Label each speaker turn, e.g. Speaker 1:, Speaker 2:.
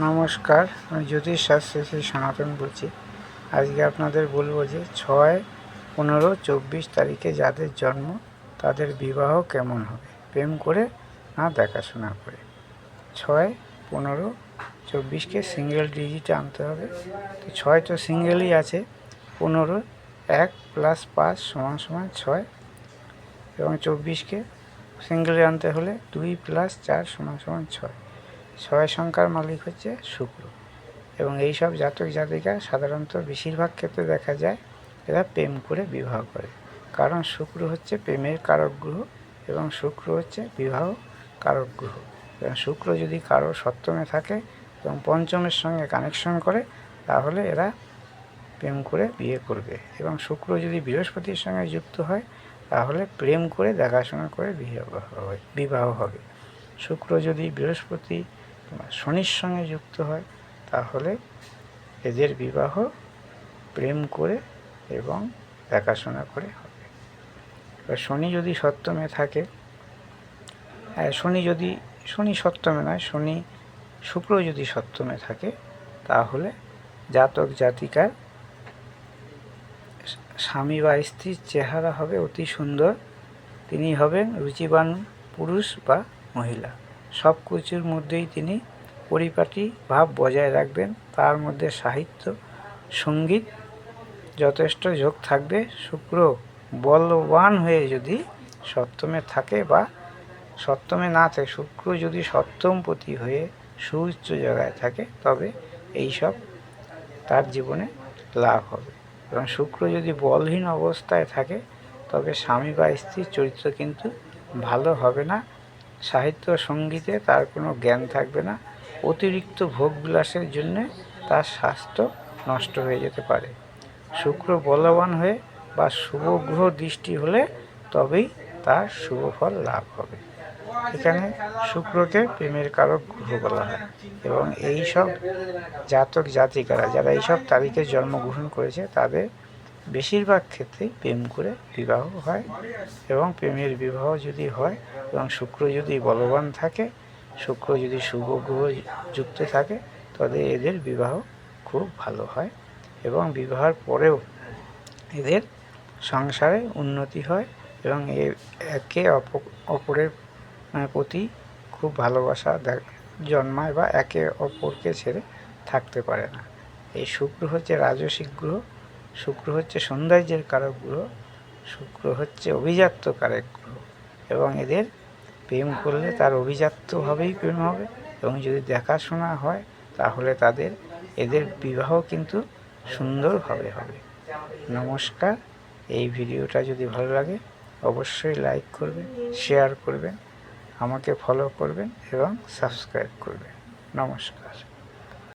Speaker 1: নমস্কার, আমি জ্যোতিষ শাস্ত্রী শ্রী সনাতন বলছি। আজকে আপনাদের বলব যে ছয়, পনেরো, চব্বিশ তারিখে যাদের জন্ম, তাদের বিবাহ কেমন হবে? প্রেম করে না দেখাশোনা করে? ছয়, পনেরো, চব্বিশকে সিঙ্গেল ডিজিটে আনতে হবে। তো ছয় তো সিঙ্গেলই আছে। পনেরো, এক প্লাস পাঁচ সমান সমান ছয়। এবং চব্বিশকে সিঙ্গেলে আনতে হলে দুই প্লাস চার সমান সমান ছয়। ছয় সংখ্যার মালিক হচ্ছে শুক্র। এবং এই সব জাতক জাতিকা সাধারণত বেশিরভাগ ক্ষেত্রে দেখা যায় এরা প্রেম করে বিবাহ করে। কারণ শুক্র হচ্ছে প্রেমের কারক গ্রহ এবং শুক্র হচ্ছে বিবাহ কারক গ্রহ। এবং শুক্র যদি কারও সপ্তমে থাকে এবং পঞ্চমের সঙ্গে কানেকশন করে, তাহলে এরা প্রেম করে বিয়ে করবে। এবং শুক্র যদি বৃহস্পতির সঙ্গে যুক্ত হয়, তাহলে প্রেম করে দেখাশোনা করে বিয়ে হবে, বিবাহ হবে। শুক্র যদি বৃহস্পতি শনির সঙ্গে যুক্ত হয় তাহলে এদের বিবাহ প্রেম করে এবং দেখাশোনা করে হবে। এবার শনি যদি সপ্তমে থাকে হ্যাঁ, শনি যদি শনি সপ্তমে নয় শনি শুক্র যদি সপ্তমে থাকে তাহলে জাতক জাতিকার স্বামী বা স্ত্রীর চেহারা হবে অতি সুন্দর। তিনি হবেন রুচিবান পুরুষ বা মহিলা। সব কিছুর মধ্যেই তিনি পরিপাটি ভাব বজায় রাখবেন। তার মধ্যে সাহিত্য, সংগীত যথেষ্ট যোগ থাকবে। শুক্র বলবান হয়ে যদি সপ্তমে থাকে বা সপ্তমে না থাকে, শুক্র যদি সপ্তমপতি হয়ে সুউচ্চ জায়গায় থাকে, তবে এই সব তার জীবনে লাভ হবে। এবং শুক্র যদি বলহীন অবস্থায় থাকে, তবে স্বামী বা স্ত্রীর চরিত্র কিন্তু ভালো হবে না। সাহিত্য সঙ্গীতে তার কোনো জ্ঞান থাকবে না। অতিরিক্ত ভোগবিলাসের জন্যে তার স্বাস্থ্য নষ্ট হয়ে যেতে পারে। শুক্র বলবান হয়ে বা শুভ গ্রহ দৃষ্টি হলে তবেই তার শুভ ফল লাভ হবে। এখানে শুক্রকে প্রেমের কারক গ্রহ বলা হয় এবং এই সব জাতক জাতিকারা যারা এইসব তারিখে জন্মগ্রহণ করেছে, তাদের বেশিরভাগ ক্ষেত্রেই প্রেম করে বিবাহ হয় এবং প্রেমের বিবাহ যদি হয় এবং শুক্র যদি বলবান থাকে, শুক্র যদি শুভ গ্রহ যুক্ত থাকে, তবে এদের বিবাহ খুব ভালো হয় এবং বিবাহের পরেও এদের সংসারে উন্নতি হয় এবং এ, একে অপ- অপরের প্রতি খুব ভালোবাসা জন্মায় বা একে অপরকে ছেড়ে থাকতে পারে না। এই শুক্র হচ্ছে রাজসিক গ্রহ। শুক্র হচ্ছে সৌন্দর্যের কারক গ্রহ শুক্র হচ্ছে অভিজাত্য কারক গ্রহ এবং এদের প্রেম করলে তার অভিজাত্যভাবেই প্রেম হবে এবং যদি দেখাশোনা হয় তাহলে তাদের, এদের বিবাহ কিন্তু সুন্দরভাবে হবে। নমস্কার, এই ভিডিওটা যদি ভালো লাগে অবশ্যই লাইক করবেন শেয়ার করবেন, আমাকে ফলো করবেন এবং সাবস্ক্রাইব করবেন। নমস্কার।